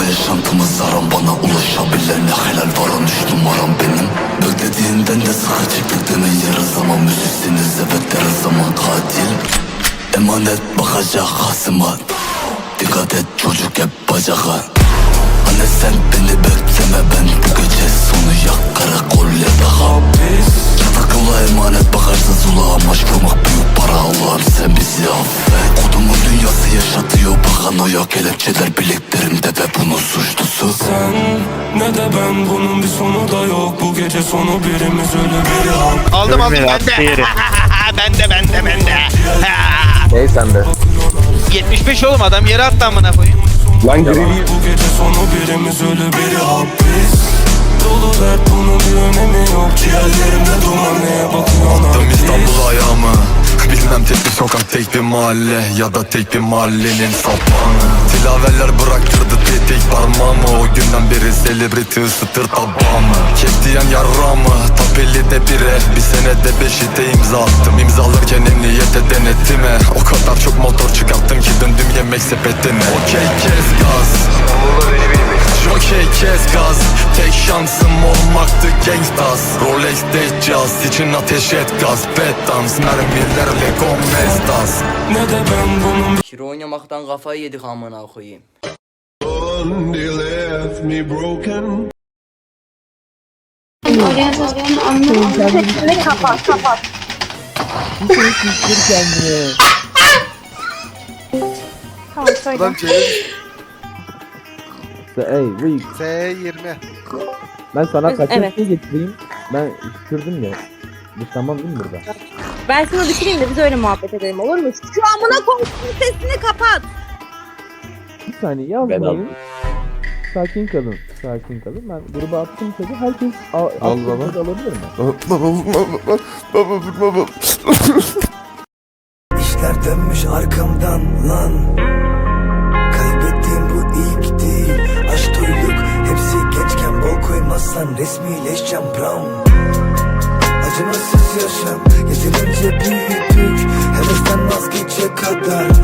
yaşantımız haram Bana ulaşabilene helal varan üç numaram benim. Beklediğinden de sıkı demeyin yarı zaman Müziksiniz. Evet her zaman katil. Emanet bakacak hasıma Dikkat et çocuk hep bacağa. Anne sen beni bekleme ben bu gece sonu yak karakol ya da hapis Yatak yola emanet bakarsın zula Amaç kurmak büyük para. Allah'ım sen bizi affet paranoya Kelepçeler bileklerimde ve bunun suçlusu Sen ne de ben bunun bir sonu da yok Bu gece sonu birimiz ölü biri hak Aldım aldım ben de. ben de ben de ben de. Ney sende? 75 oğlum adam yere attı amına koyayım. Lan gri Bu gece sonu birimiz ölü biri hapis Dolu dert bunun bir önemi yok Ciğerlerimde sokak tek bir mahalle Ya da tek bir mahallenin sapağını Tilaveller bıraktırdı tek tek parmağımı. O günden beri celebrity ısıtır tabağımı. Kek diyen yarrağımı Tapeli de bire. Bir senede beşi de imza attım. İmzalarken emniyete denettime O kadar çok motor çıkarttım ki döndüm yemek sepetine. Okey kes gaz. Jokey kes gaz. Tek şansım olmaktı gangstaz Rolex'te caz için ateş et gaz Bet dans mermilerle gomez Ne de ben bunun Şiro oynamaktan kafayı yedik amına koyayım. They left me broken. Oraya zaten anlamadım. Sesini kapat kapat. Tamam söyle. Ey Rick S20. Ben sana kaçak Evet. getireyim. Ben düşürdüm ya. Dışlamam değil mi burada? Ben sana düşüreyim de biz öyle muhabbet edelim olur mu? Şu amına koyduğun sesini kapat. Bir saniye yazmayın. Sakin kalın. Sakin kalın. Ben gruba attım tabii. Herkes al, al baba. alabilir mi? İşler dönmüş arkamdan lan koymazsan resmileşeceğim brown Acımasız yaşam yeterince büyüdük Hevesten vazgeçecek kadar